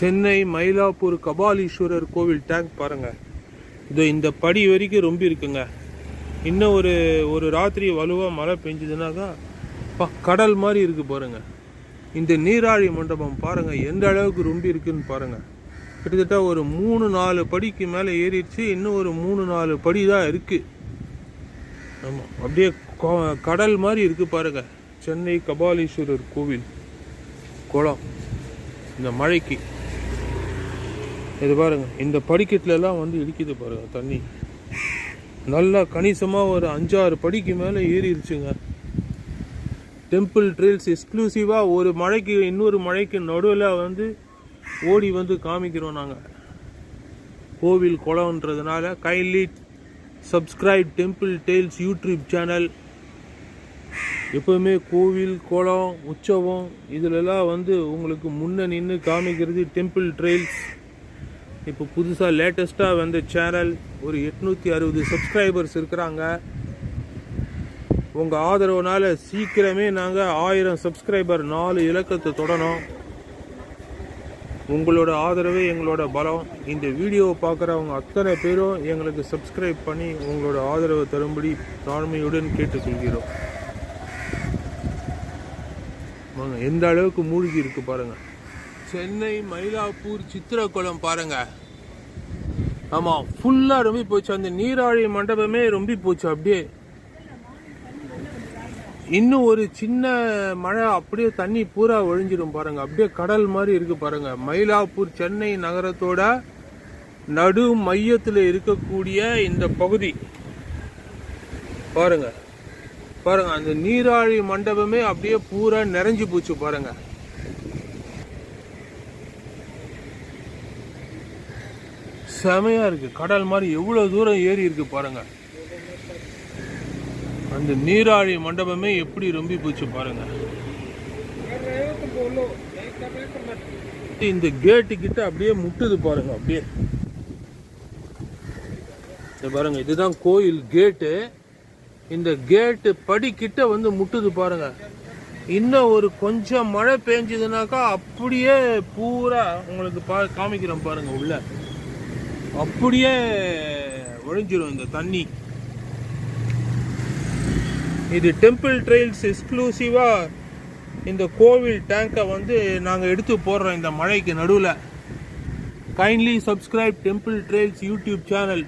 சென்னை மயிலாப்பூர் கபாலீஸ்வரர் கோவில் டேங்க் பாருங்கள் இது இந்த படி வரைக்கும் ரொம்ப இருக்குங்க. இன்னும் ஒரு ஒரு ராத்திரி வலுவாக மழை பெஞ்சதுனாக்கா பா கடல் மாதிரி இருக்குது பாருங்க. இந்த நீராழி மண்டபம் பாருங்கள் எந்த அளவுக்கு ரொம்ப இருக்குன்னு பாருங்கள் கிட்டத்தட்ட ஒரு மூணு நாலு படிக்கு மேலே ஏறிடுச்சு இன்னும் ஒரு மூணு நாலு படி தான் இருக்குது ஆமாம் அப்படியே கடல் மாதிரி இருக்குது பாருங்கள் சென்னை கபாலீஸ்வரர் கோவில். குளம். இந்த மழைக்கு. இது பாருங்கள் இந்த படிக்கட்டிலலாம் வந்து இடிக்குது பாருங்கள் தண்ணி. நல்லா கணிசமாக ஒரு அஞ்சாறு படிக்கு மேலே ஏறிடுச்சுங்க டெம்பிள் ட்ரெயில்ஸ் எக்ஸ்க்ளூசிவாக ஒரு மழைக்கு இன்னொரு மழைக்கு நடுவில் வந்து ஓடி வந்து காமிக்கிறோம் நாங்கள் கோவில் குளம்ன்றதுனால kindly subscribe temple tales YouTube channel எப்போவுமே கோவில் குளம் உற்சவம் இதிலெல்லாம் வந்து உங்களுக்கு முன்னே நின்று காமிக்கிறது டெம்பிள் ட்ரெயில்ஸ் இப்போ புதுசாக லேட்டஸ்ட்டாக வந்து சேனல் ஒரு எட்நூற்றி அறுபது சப்ஸ்கிரைபர்ஸ் இருக்கிறாங்க. உங்கள் ஆதரவுனால சீக்கிரமே நாங்கள் ஆயிரம் சப்ஸ்கிரைபர் நாலு இலக்கத்தை தொடணும். உங்களோட ஆதரவே எங்களோட பலம். இந்த வீடியோவை பார்க்குறவங்க அத்தனை பேரும் எங்களுக்கு சப்ஸ்கிரைப் பண்ணி உங்களோட ஆதரவை தரும்படி தாழ்மையுடன் கேட்டுக்கொள்கிறோம். வாங்க எந்த அளவுக்கு மூழ்கி இருக்கு பாருங்கள் சென்னை மயிலாப்பூர் சித்திரக்குளம் பாருங்க. ஆமாம் ஃபுல்லாக ரொம்ப போச்சு. அந்த நீராழி மண்டபமே ரொம்ப போச்சு அப்படியே. இன்னும் ஒரு சின்ன மழை அப்படியே தண்ணி பூரா ஒழிஞ்சிடும் பாருங்க. அப்படியே கடல் மாதிரி இருக்கு பாருங்க. மயிலாப்பூர் சென்னை நகரத்தோட நடு மையத்தில் இருக்கக்கூடிய இந்த பகுதி. பாருங்க. பாருங்க அந்த நீராழி மண்டபமே அப்படியே பூரா நிறைஞ்சு போச்சு பாருங்க. செமையா இருக்கு. கடல் மாதிரி எவ்வளவு தூரம் ஏறி இருக்கு பாருங்க. அந்த நீராழி மண்டபமே எப்படி ரொம்பி போச்சு பாருங்க. இந்த கேட்டு கிட்ட அப்படியே முட்டுது பாருங்க அப்படியே. பாருங்க இதுதான் கோயில் கேட்டு இந்த கேட்டு படிக்கிட்ட வந்து முட்டுது பாருங்க. இன்னும் ஒரு கொஞ்சம் மழை பெஞ்சதுனாக்கா அப்படியே பூரா உங்களுக்கு பா காமிக்கிறோம் பாருங்க உள்ள. அப்படியே ஒழிஞ்சிடும் இந்த தண்ணி. இது டெம்பிள் ட்ரெயில்ஸ் எக்ஸ்க்ளூசிவா இந்த கோவில் டேங்கை வந்து நாங்கள் எடுத்து போடுறோம் இந்த மழைக்கு நடுவில். Kindly subscribe Temple Trails YouTube channel